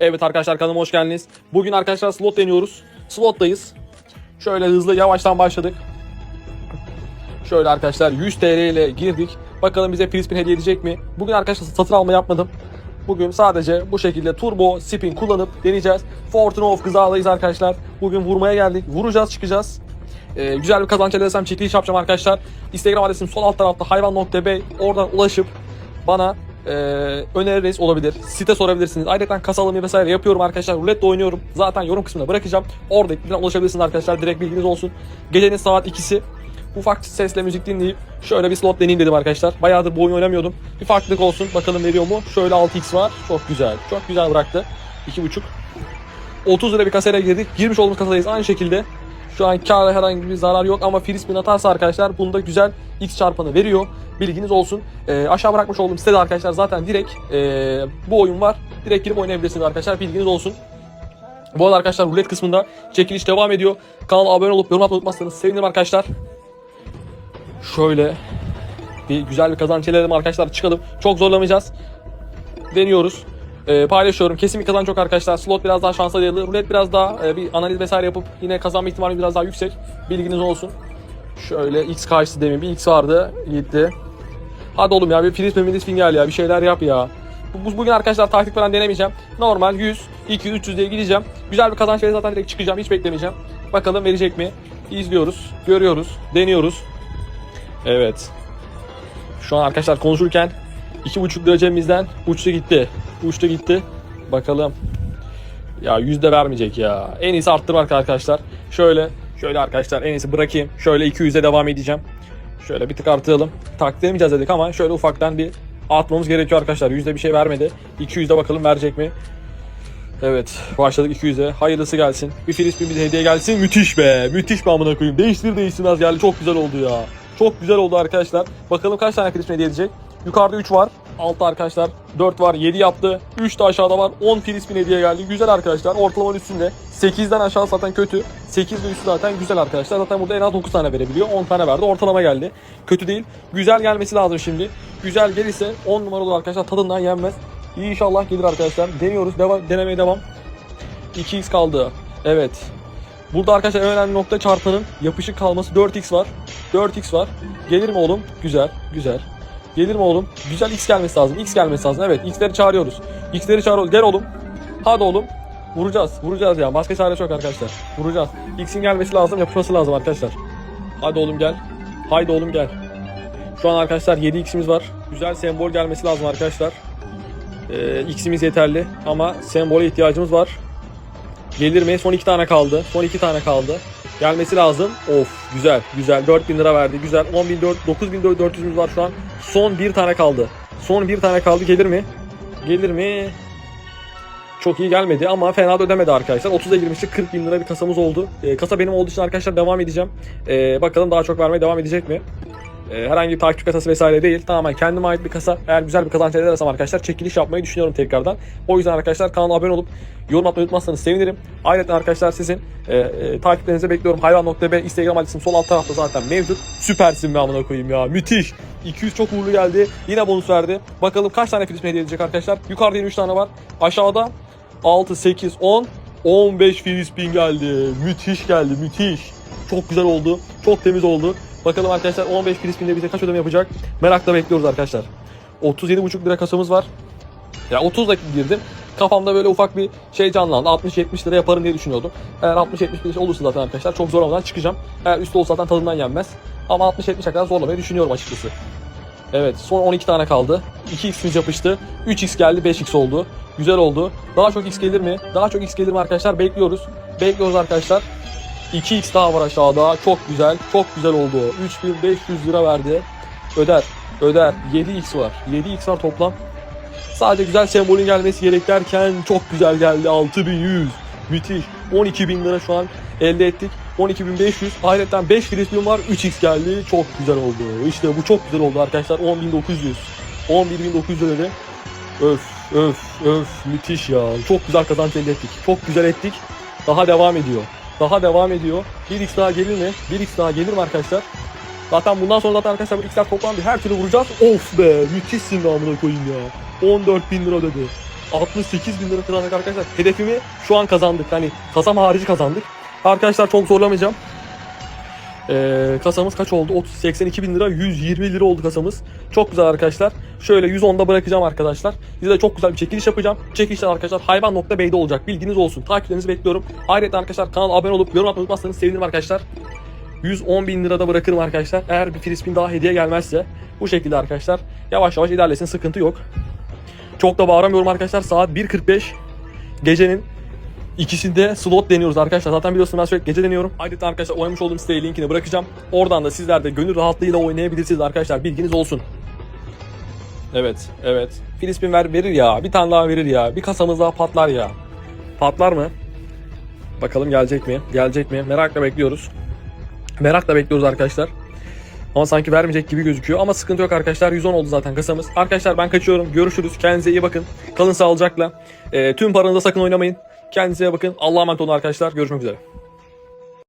Evet arkadaşlar kanalıma hoş geldiniz. Bugün arkadaşlar slot deniyoruz. Slottayız. Şöyle hızlı yavaştan başladık. Şöyle arkadaşlar 100 TL ile girdik. Bakalım bize free spin hediye edecek mi? Bugün arkadaşlar satın alma yapmadım. Bugün sadece bu şekilde turbo spin kullanıp deneyeceğiz. Fortune of gızadayız arkadaşlar. Bugün vurmaya geldik. Vuracağız çıkacağız. Ee, güzel bir kazanç elde çekiliş yapacağım arkadaşlar. Instagram adresim sol alt tarafta hayvan.bey. Oradan ulaşıp bana e, öneriniz olabilir. Site sorabilirsiniz. Ayrıca kasa alımı vesaire yapıyorum arkadaşlar. Roulette de oynuyorum. Zaten yorum kısmına bırakacağım. Orada bilgilerine ulaşabilirsiniz arkadaşlar. Direkt bilginiz olsun. Gecenin saat 2'si ufak sesle müzik dinleyip şöyle bir slot deneyeyim dedim arkadaşlar. Bayağıdır bu oyunu oynamıyordum. Bir farklılık olsun. Bakalım veriyor mu? Şöyle 6x var. Çok güzel. Çok güzel bıraktı. 2.5. 30 lira bir kasayla girdik. Girmiş olduğumuz kasadayız aynı şekilde. Şu an kâra herhangi bir zarar yok ama spin atarsa arkadaşlar bunda güzel x çarpanı veriyor. Bilginiz olsun. Ee, aşağı bırakmış olduğum sitede arkadaşlar zaten direkt ee, bu oyun var. Direkt girip oynayabilirsiniz arkadaşlar. Bilginiz olsun. Bu arada arkadaşlar rulet kısmında çekiliş devam ediyor. Kanala abone olup yorum atmayı unutmazsanız sevinirim arkadaşlar. Şöyle bir güzel bir kazanç elde edelim arkadaşlar çıkalım. Çok zorlamayacağız. Deniyoruz. Ee, paylaşıyorum. Kesin bir kazanç çok arkadaşlar. Slot biraz daha şansa dayalı. Rulet biraz daha e, bir analiz vesaire yapıp yine kazanma ihtimali biraz daha yüksek. Bilginiz olsun. Şöyle X karşısı demin bir X vardı. Gitti. Hadi oğlum ya bir Filiz Mehmet gel ya bir şeyler yap ya. Bu- bugün arkadaşlar taktik falan denemeyeceğim. Normal 100, 200, 300 diye gideceğim. Güzel bir kazanç verir zaten direkt çıkacağım. Hiç beklemeyeceğim. Bakalım verecek mi? İzliyoruz, görüyoruz, deniyoruz. Evet. Şu an arkadaşlar konuşurken 2,5 lira cebimizden uçtu gitti. Uçtu gitti. Bakalım. Ya yüzde vermeyecek ya. En iyisi arttırmak arkadaşlar. Şöyle şöyle arkadaşlar en iyisi bırakayım. Şöyle 200'e devam edeceğim. Şöyle bir tık artıralım. Taklit edemeyeceğiz dedik ama şöyle ufaktan bir atmamız gerekiyor arkadaşlar. Yüzde bir şey vermedi. 200'de bakalım verecek mi? Evet başladık 200'e. Hayırlısı gelsin. Bir Filistin bize hediye gelsin. Müthiş be. Müthiş be amına koyayım. Değiştir değiştirmez geldi. Çok güzel oldu ya. Çok güzel oldu arkadaşlar. Bakalım kaç tane Filistin hediye edecek. Yukarıda 3 var. 6 arkadaşlar. 4 var. 7 yaptı. 3 de aşağıda var. 10 Filistin hediye geldi. Güzel arkadaşlar. Ortalamanın üstünde. 8'den aşağı zaten kötü. 8 ve üstü zaten güzel arkadaşlar. Zaten burada en az 9 tane verebiliyor. 10 tane verdi. Ortalama geldi. Kötü değil. Güzel gelmesi lazım şimdi. Güzel gelirse 10 numara olur arkadaşlar. Tadından yenmez. İnşallah gelir arkadaşlar. Deniyoruz. Devam, denemeye devam. 2x kaldı. Evet. Burada arkadaşlar en önemli nokta çarpanın yapışık kalması 4x var. 4x var. Gelir mi oğlum? Güzel. Güzel. Gelir mi oğlum? Güzel x gelmesi lazım. X gelmesi lazım. Evet x'leri çağırıyoruz. X'leri çağırıyoruz. Gel oğlum. Hadi oğlum. Vuracağız. Vuracağız ya. Başka çare yok arkadaşlar. Vuracağız. X'in gelmesi lazım. Yapışması lazım arkadaşlar. Hadi oğlum gel. Haydi oğlum gel. Şu an arkadaşlar 7x'imiz var. Güzel sembol gelmesi lazım arkadaşlar. Ee, x'imiz yeterli ama sembole ihtiyacımız var. Gelir mi? Son iki tane kaldı. Son iki tane kaldı. Gelmesi lazım. Of güzel güzel. 4000 lira verdi. Güzel. 10.400 9400'ümüz var şu an. Son bir tane kaldı. Son bir tane kaldı. Gelir mi? Gelir mi? Çok iyi gelmedi ama fena da ödemedi arkadaşlar. 30'a girmişti. 40 bin lira bir kasamız oldu. Ee, kasa benim olduğu için arkadaşlar devam edeceğim. Ee, bakalım daha çok vermeye devam edecek mi? Ee, herhangi bir takip kasası vesaire değil. Tamamen kendime ait bir kasa. Eğer güzel bir kazanç elde edersem arkadaşlar çekiliş yapmayı düşünüyorum tekrardan. O yüzden arkadaşlar kanala abone olup yorum atmayı unutmazsanız sevinirim. Ayrıca arkadaşlar sizin e, e, takiplerinizi bekliyorum. Hayvan.b Instagram adresim sol alt tarafta zaten mevcut. Süpersin be amına koyayım ya. Müthiş. 200 çok uğurlu geldi. Yine bonus verdi. Bakalım kaç tane Filistin hediye edecek arkadaşlar. Yukarıda 23 tane var. Aşağıda 6, 8, 10, 15 Filistin geldi. Müthiş geldi. Müthiş. Çok güzel oldu. Çok temiz oldu. Bakalım arkadaşlar 15 Filistin'de bize kaç ödeme yapacak? Merakla bekliyoruz arkadaşlar. 37,5 lira kasamız var. Ya 30 dakika girdim. Kafamda böyle ufak bir şey canlandı. 60-70 lira yaparım diye düşünüyordum. Eğer 60-70 lira olursa zaten arkadaşlar çok zor olmadan çıkacağım. Eğer üstü olsa zaten tadından yenmez. Ama 60-70'e kadar zorlamayı düşünüyorum açıkçası. Evet son 12 tane kaldı. 2x'imiz yapıştı. 3x geldi 5x oldu. Güzel oldu. Daha çok x gelir mi? Daha çok x gelir mi arkadaşlar? Bekliyoruz. Bekliyoruz arkadaşlar. 2x daha var aşağıda. Çok güzel. Çok güzel oldu. 3500 lira verdi. Öder. Öder. 7x var. 7x var toplam. Sadece güzel sembolün gelmesi gerek derken çok güzel geldi. 6100. Müthiş. 12000 lira şu an elde ettik. 12500. Ayrıca 5 Filistin var. 3x geldi. Çok güzel oldu. İşte bu çok güzel oldu arkadaşlar. 10900. 11900 ödedi. Öf öf öf müthiş ya. Çok güzel kazanç elde ettik. Çok güzel ettik. Daha devam ediyor. Daha devam ediyor. 1x daha gelir mi? 1x daha gelir mi arkadaşlar? Zaten bundan sonra zaten arkadaşlar bu x'ler toplandı. Her türlü vuracağız. Of be müthişsin be amına koyayım ya. 14 bin lira dedi. 68 bin lira kazandık arkadaşlar. Hedefimi şu an kazandık. Hani kasam harici kazandık. Arkadaşlar çok zorlamayacağım. Ee, kasamız kaç oldu? 30, 82 bin lira, 120 lira oldu kasamız. Çok güzel arkadaşlar. Şöyle 110'da bırakacağım arkadaşlar. Size de çok güzel bir çekiliş yapacağım. Çekilişler arkadaşlar hayvan.bey'de olacak. Bilginiz olsun. Takiplerinizi bekliyorum. Ayrıca arkadaşlar kanala abone olup yorum atmayı unutmazsanız sevinirim arkadaşlar. 110 bin lirada bırakırım arkadaşlar. Eğer bir frispin daha hediye gelmezse bu şekilde arkadaşlar. Yavaş yavaş ilerlesin sıkıntı yok. Çok da bağıramıyorum arkadaşlar. Saat 1.45 gecenin İkisinde slot deniyoruz arkadaşlar. Zaten biliyorsunuz ben sürekli gece deniyorum. Ayrıca arkadaşlar oynamış olduğum siteye linkini bırakacağım. Oradan da sizler de gönül rahatlığıyla oynayabilirsiniz arkadaşlar. Bilginiz olsun. Evet, evet. Filispin ver, verir ya. Bir tane daha verir ya. Bir kasamız daha patlar ya. Patlar mı? Bakalım gelecek mi? Gelecek mi? Merakla bekliyoruz. Merakla bekliyoruz arkadaşlar. Ama sanki vermeyecek gibi gözüküyor. Ama sıkıntı yok arkadaşlar. 110 oldu zaten kasamız. Arkadaşlar ben kaçıyorum. Görüşürüz. Kendinize iyi bakın. Kalın sağlıcakla. Ee, tüm paranıza sakın oynamayın. Kendinize bakın. Allah'a emanet olun arkadaşlar. Görüşmek üzere.